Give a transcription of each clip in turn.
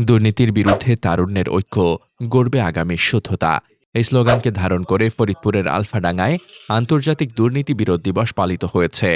দুর্নীতির বিরুদ্ধে তারুণ্যের ঐক্য গড়বে আগামীর শুদ্ধতা। এই স্লোগানকে ধারণ করে ফরিদপুরের আলফাডাঙ্গায় আন্তর্জাতিক দুর্নীতি বিরোধ দিবস পালিত হয়েছে।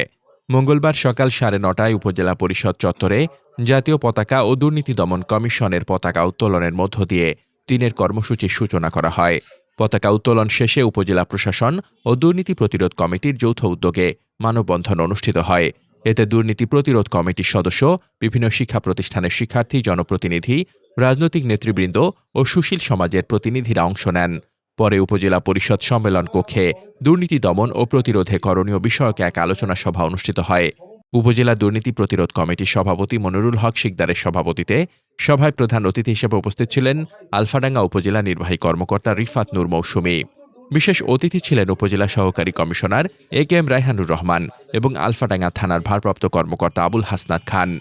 মঙ্গলবার সকাল সাড়ে নটায় উপজেলা পরিষদ চত্বরে জাতীয় পতাকা ও দুর্নীতি দমন কমিশনের পতাকা উত্তোলনের মধ্য দিয়ে দিনের কর্মসূচির সূচনা করা হয়। পতাকা উত্তোলন শেষে উপজেলা প্রশাসন ও দুর্নীতি প্রতিরোধ কমিটির যৌথ উদ্যোগে মানববন্ধন অনুষ্ঠিত হয়। এতে দুর্নীতি প্রতিরোধ কমিটির সদস্য, বিভিন্ন শিক্ষা প্রতিষ্ঠানের শিক্ষার্থী, জনপ্রতিনিধি, রাজনৈতিক নেতৃবৃন্দ ও সুশীল সমাজের প্রতিনিধিরা অংশ নেন। পরে উপজেলা পরিষদ সম্মেলন কক্ষে দুর্নীতি দমন ও প্রতিরোধে করণীয় বিষয়ক এক আলোচনা সভা অনুষ্ঠিত হয়। উপজেলা দুর্নীতি প্রতিরোধ কমিটির সভাপতি মনিরুল হক শিকদারের সভাপতিতে সভায় প্রধান অতিথি হিসেবে উপস্থিত ছিলেন আলফাডাঙ্গা উপজেলা নির্বাহী কর্মকর্তা রিফাত নূর মৌসুমী। বিশেষ অতিথি ছিলেন উপজেলা সহকারী commissioner A K M Raihanur Rahman এবং আলফাডাঙ্গা থানার ভারপ্রাপ্ত কর্মকর্তা আবুল হাসনাত খান।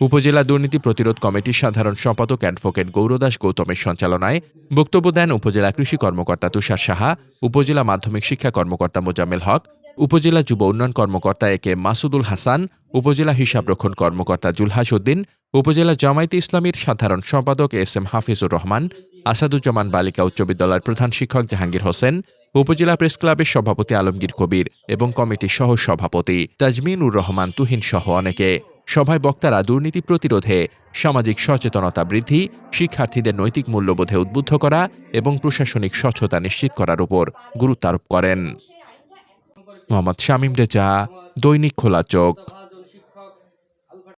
উপজেলা দুর্নীতি প্রতিরোধ কমিটির সাধারণ সম্পাদক অ্যাডভোকেট গৌরদাস গৌতমের সঞ্চালনায় বক্তব্য দেন উপজেলা কৃষি কর্মকর্তা তুষার সাহা, উপজেলা মাধ্যমিক শিক্ষা কর্মকর্তা মোজাম্মেল হক, উপজেলা যুব উন্নয়ন কর্মকর্তা এ কে মাসুদুল হাসান, উপজেলা হিসাবরক্ষণ কর্মকর্তা জুলহাস উদ্দিন, উপজেলা জামায়াতে ইসলামীর সাধারণ সম্পাদক এস এম হাফিজুর রহমান আসাদুজ্জামান বালিকা উচ্চ বিদ্যালয়ের প্রধান শিক্ষক জাহাঙ্গীর হোসেন, উপজেলা প্রেস ক্লাবের সভাপতি আলমগীর কবির এবং কমিটির সহ সভাপতি তাজমিনুর রহমান তুহিন সহ অনেকে। সভায় বক্তারা দুর্নীতি প্রতিরোধে, সামাজিক সচেতনতা বৃদ্ধি, শিক্ষার্থীদের নৈতিক মূল্যবোধে উদ্বুদ্ধ করা এবং প্রশাসনিক স্বচ্ছতা নিশ্চিত করার উপর গুরুত্ব আরোপ করেন। মোহাম্মদ শামীম রেজা, দৈনিক খোলা চোখ।